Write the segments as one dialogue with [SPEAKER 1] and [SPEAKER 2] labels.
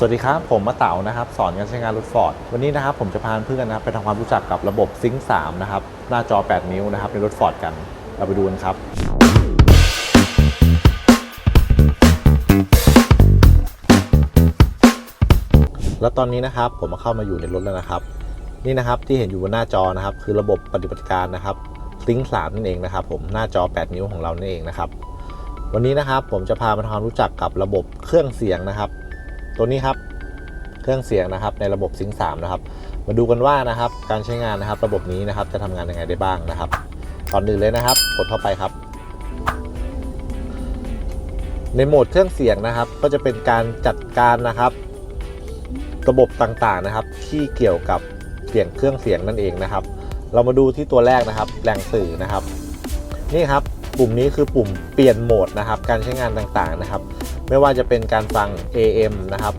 [SPEAKER 1] สวัสดีครับ ผมมาเต๋านะครับ สอนการใช้งานรถฟอร์ดวันนี้นะครับผมจะพาเพื่อนนะครับไปทำความรู้จักกับระบบซิงค์3นะครับหน้าจอ 8 นิ้วนะครับในรถฟอร์ดกัน เราไปดูกันครับ แล้วตอนนี้นะครับผมมาเข้ามาอยู่ในรถแล้วนะครับ นี่นะครับที่เห็นอยู่บนหน้าจอนะครับ คือระบบปฏิบัติการนะครับซิงค์3นั่นเองนะครับ ผมหน้าจอ 8 นิ้วของเรานั่นเองนะครับ วันนี้นะครับผมจะพามาทำความรู้จักกับระบบเครื่องเสียงนะครับ ตัวนี้ครับเครื่องเสียงนะครับในระบบซิงค์3นะครับ มาดูกันว่านะครับการใช้งานนะครับ ระบบนี้นะครับจะทำงานยังไงได้บ้างนะครับก่อนอื่นเลยนะครับ กดเข้าไปครับ ในโหมดเครื่องเสียงนะครับ ก็จะเป็นการจัดการนะครับ ระบบต่างๆนะครับ ที่เกี่ยวกับเสียงเครื่องเสียงนั่นเองนะครับ เรามาดูที่ตัวแรกนะครับแหล่งสื่อนะครับ นี่ครับปุ่มนี้คือปุ่มเปลี่ยนโหมดนะครับ การใช้งานต่างๆนะครับ ไม่ว่าจะเป็นการฟัง AM นะครับ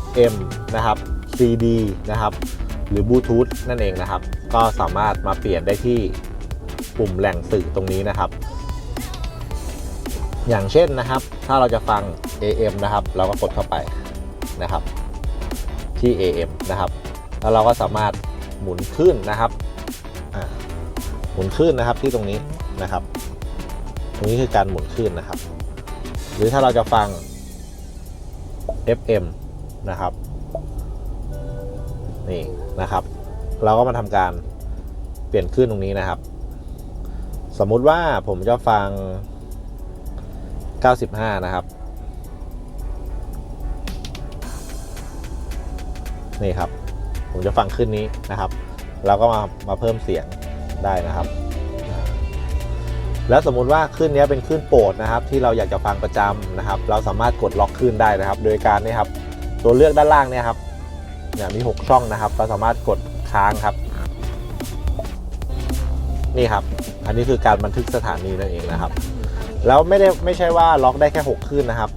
[SPEAKER 1] FM นะครับ CD นะครับ หรือบลูทูธนั่นเองนะครับ ก็สามารถมาเปลี่ยนได้ที่ปุ่มแหล่งสื่อตรงนี้นะครับ อย่างเช่นนะครับ ถ้าเราจะฟัง AM นะครับ เราก็กดเข้าไปนะครับ ที่ AM นะครับ แล้วเราก็สามารถหมุนขึ้นนะครับหมุนขึ้นนะครับที่ตรงนี้นะครับ ตรงนี้คือการหมุนขึ้นนะครับ หรือถ้าเราจะฟัง FM นะครับ นี่นะครับ เราก็มาทำการเปลี่ยนขึ้นตรงนี้นะครับ สมมุติว่าผมจะฟัง 95 นะครับ นี่ครับ ผมจะฟังขึ้นนี้นะครับ เราก็มามาเพิ่มเสียงได้นะครับ แล้วสมมุติว่าขึ้นนี้เป็นขึ้นโปรดนะครับ ที่เราอยากจะฟังประจำนะครับ เราสามารถกดล็อกขึ้นได้นะครับ โดยการนี่ครับตัวเลือกด้านล่างเนี่ยครับเนี่ยมี 6 ช่องนะครับ เราสามารถกดค้างครับ นี่ครับ อันนี้คือการบันทึกสถานีนั่นเองนะครับ แล้วไม่ได้ไม่ใช่ว่าล็อกได้แค่6ขึ้นนะครับ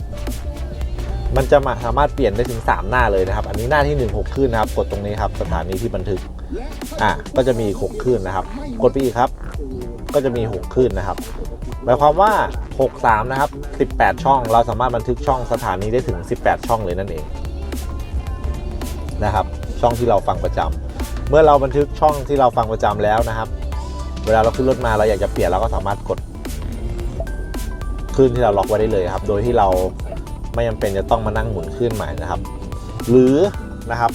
[SPEAKER 1] มันจะมาสามารถเปลี่ยนได้ถึง 3 หน้าเลยนะครับ อันนี้หน้าที่ 1 6ขึ้นนะครับ กดตรงนี้ครับ สถานีที่บันทึก อะก็จะมี6ขึ้นนะครับ กดไปอีกครับ ก็จะมี6ขึ้นนะครับหมายความว่า 63 นะครับ 18 ช่อง เราสามารถบันทึกช่องสถานีได้ถึง 18 ช่องเลยนั่นเองนะครับ ช่องที่เราฟังประจำเมื่อเราบันทึกช่องที่เราฟังประจำแล้วนะครับ เวลาเราขึ้นรถมาเราอยากจะเปลี่ยนเราก็สามารถกดขึ้นที่เราล็อกไว้ได้เลยครับ โดยที่เราไม่จำเป็นจะต้องมานั่งหมุนขึ้นใหม่นะครับ หรือนะครับ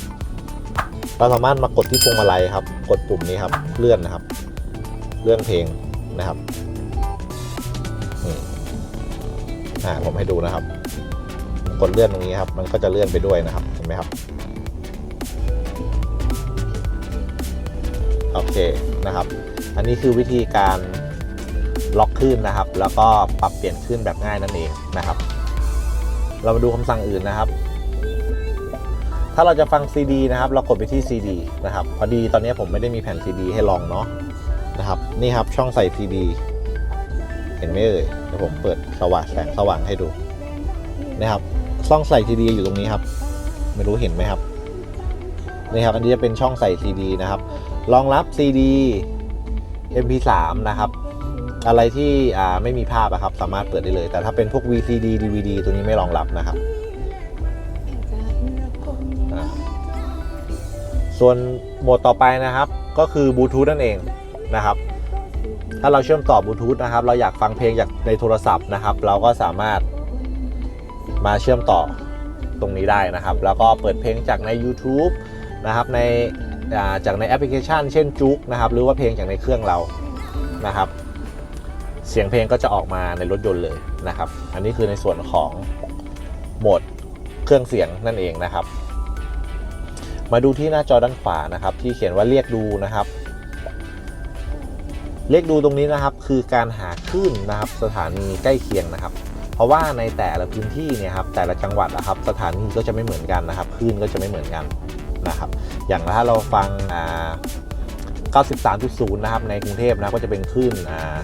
[SPEAKER 1] เราสามารถมากดที่พวงมาลัยครับ กดปุ่มนี้ครับ เลื่อนนะครับ เลื่อนเพลง นะครับนี่อ่าผมให้ดูนะครับ กดเลื่อนตรงนี้ครับ มันก็จะเลื่อนไปด้วยนะครับเห็นไหมครับโอเคนะครับ อันนี้คือวิธีการล็อกขึ้นนะครับ แล้วก็ปรับเปลี่ยนขึ้นแบบง่ายนั่นเองนะครับ เรามาดูคำสั่งอื่นนะครับ ถ้าเราจะฟัง CD นะครับ เรากดไปที่ CD นะครับ พอดีตอนนี้ผมไม่ได้มีแผ่น CD ให้ลองเนาะ นะครับ นี่ครับช่องใส่ CD เห็นไหมเอ่ยเดี๋ยวผมเปิดสว่างแสงสว่างให้ดูนะครับช่องใส่ CD อยู่ตรงนี้ครับ ไม่รู้เห็นไหมครับนี่ครับอันนี้จะเป็นช่องใส่ CD นะครับรองรับ CD MP3 นะครับ อะไรที่อ่าไม่มีภาพอะครับสามารถเปิดได้เลย แต่ถ้าเป็นพวก VCD DVD ตัวนี้ไม่รองรับนะครับส่วนโหมดต่อไปนะครับ ก็คือบลูทูธนั่นเอง นะครับ ถ้าเราเชื่อมต่อบลูทูธนะครับ เราอยากฟังเพลงจากในโทรศัพท์นะครับ เราก็สามารถมาเชื่อมต่อตรงนี้ได้นะครับ แล้วก็เปิดเพลงจากใน YouTube นะครับในาจากในแอปพลิเคชัน เช่นจุกนะครับ หรือว่าเพลงจากในเครื่องเรานะครับ เสียงเพลงก็จะออกมาในรถยนต์เลยนะครับ อันนี้คือในส่วนของโหมดเครื่องเสียงนั่นเองนะครับ มาดูที่หน้าจอด้านขวานะครับ ที่เขียนว่าเรียกดูนะครับ เรียกดูตรงนี้นะครับคือการหาคลื่นนะครับสถานีใกล้เคียงนะครับ เพราะว่าในแต่ละพื้นที่เนี่ยครับแต่ละจังหวัดนะครับสถานีก็จะไม่เหมือนกันนะครับคลื่นก็จะไม่เหมือนกันนะครับ อย่างถ้าเราฟังอ่า93.0 นะครับในกรุงเทพนะก็จะเป็นคลื่นอ่า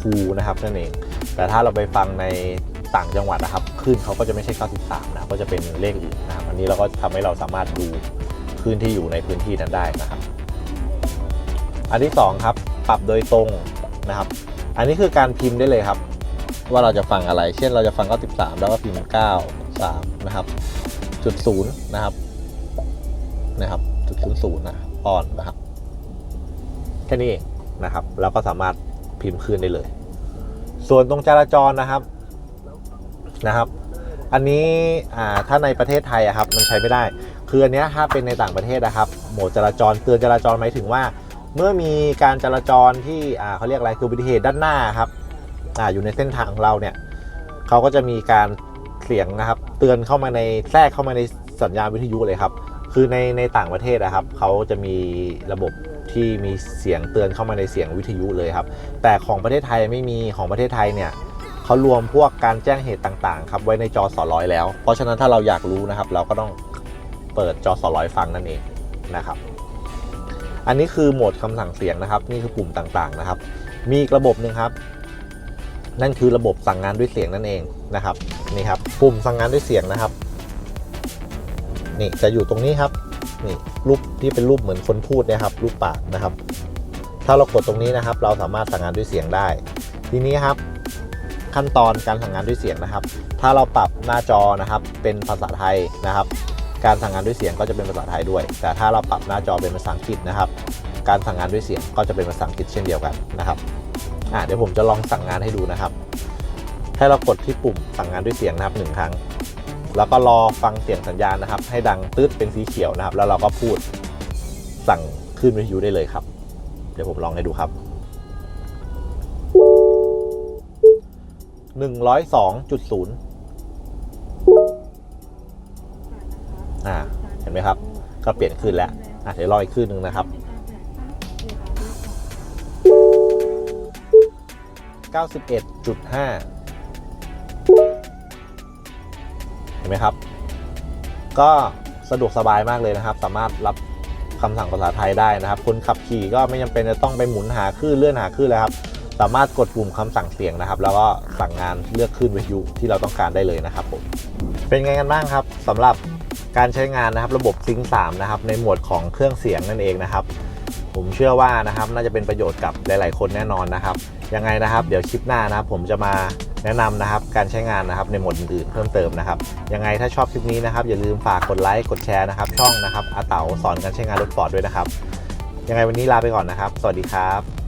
[SPEAKER 1] คูนะครับนั่นเองแต่ถ้าเราไปฟังในต่างจังหวัดนะครับคลื่นเขาก็จะไม่ใช่ 93 นะครับก็จะเป็นเลขอื่นนะครับอันนี้เราก็ทำให้เราสามารถดูคลื่นที่อยู่ในพื้นที่นั้นได้นะครับ อันที่สองครับ ปรับโดยตรงนะครับ อันนี้คือการพิมพ์ได้เลยครับ ว่าเราจะฟังอะไร เช่นเราจะฟัง 93 แล้วก็พิมพ์ 9 3 นะครับ จุดศูนย์นะครับนะครับจุดศูนย์ศูนย์นะออนนะครับ แค่นี้เองนะครับแล้วก็สามารถพิมพ์คืนได้เลย ส่วนตรงจราจรนะครับนะครับ อันนี้ถ้าในประเทศไทยอะครับมันใช้ไม่ได้ คืออันนี้ถ้าเป็นในต่างประเทศนะครับ โหมดจราจรเตือนจราจรหมายถึงว่า เมื่อมีการจราจรที่เขาเรียกอะไรคืออุบัติเหตุด้านหน้าครับออยู่ในเส้นทางของเราเนี่ยเขาก็จะมีการเสียงนะครับ เตือนเข้ามาในแทรกเข้ามาในสัญญาณวิทยุเลยครับ คือในในต่างประเทศนะครับเขาจะมีระบบที่มีเสียงเตือนเข้ามาในเสียงวิทยุเลยครับ แต่ของประเทศไทยไม่มีของประเทศไทยเนี่ยเขารวมพวกการแจ้งเหตุต่างๆครับไว้ในจอสอร้อยแล้ว เพราะฉะนั้นถ้าเราอยากรู้นะครับ เราก็ต้องเปิดจอสอร้อยฟังนั่นเองนะครับ อันนี้คือโหมดคำสั่งเสียงนะครับ นี่คือปุ่มต่างๆนะครับ มีระบบหนึ่งครับ นั่นคือระบบสั่งงานด้วยเสียงนั่นเองนะครับนี่ครับ ปุ่มสั่งงานด้วยเสียงนะครับ นี่จะอยู่ตรงนี้ครับนี่รูปที่เป็นรูปเหมือนคนพูดนะครับ รูปปากนะครับ ถ้าเรากดตรงนี้นะครับ เราสามารถสั่งงานด้วยเสียงได้ ทีนี้ครับ ขั้นตอนการสั่งงานด้วยเสียงนะครับ ถ้าเราปรับหน้าจอนะครับ เป็นภาษาไทยนะครับ การสั่งงานด้วยเสียงก็จะเป็นภาษาไทยด้วย แต่ถ้าเราปรับหน้าจอเป็นภาษาอังกฤษนะครับ การสั่งงานด้วยเสียงก็จะเป็นภาษาอังกฤษเช่นเดียวกันนะครับอะเดี๋ยวผมจะลองสั่งงานให้ดูนะครับ ให้เรากดที่ปุ่มสั่งงานด้วยเสียงนะครับหนึ่งครั้ง แล้วก็รอฟังเสียงสัญญาณนะครับ ให้ดังตืดเป็นสีเขียวนะครับ แล้วเราก็พูดสั่งขึ้นวิทยุได้เลยครับ เดี๋ยวผมลองให้ดูครับ102.0 อ่าเห็นไหมครับ ก็เปลี่ยนขึ้นแล้วอะเดี๋ยวรออีกขึ้นหนึ่งนะครับ 91.5 เห็นไหมครับ ก็สะดวกสบายมากเลยนะครับ สามารถรับคำสั่งภาษาไทยได้นะครับคนขับขี่ก็ไม่จำเป็นจะต้องไปหมุนหาคลื่นเลื่อนหาคลื่นเลยครับ สามารถกดปุ่มคำสั่งเสียงนะครับ แล้วก็สั่งงานเลือกคลื่นวิทยุที่เราต้องการได้เลยนะครับผมเป็นไงกันบ้างครับสำหรับ การใช้งานนะครับระบบซิงค์3นะครับในหมวดของเครื่องเสียงนั่นเองนะครับผมเชื่อว่านะครับน่าจะเป็นประโยชน์กับหลาย ๆ คนแน่นอนนะครับยังไงนะครับ เดี๋ยวคลิปหน้านะครับ ผมจะมาแนะนำนะครับ การใช้งานนะครับในหมวดอื่นๆเพิ่มเติมนะครับยังไงถ้าชอบคลิปนี้นะครับ อย่าลืมฝากกดไลค์กดแชร์นะครับ ช่องนะครับอาเต๋าสอนการใช้งานรถฟอร์ดด้วยนะครับ ยังไงวันนี้ลาไปก่อนนะครับ สวัสดีครับ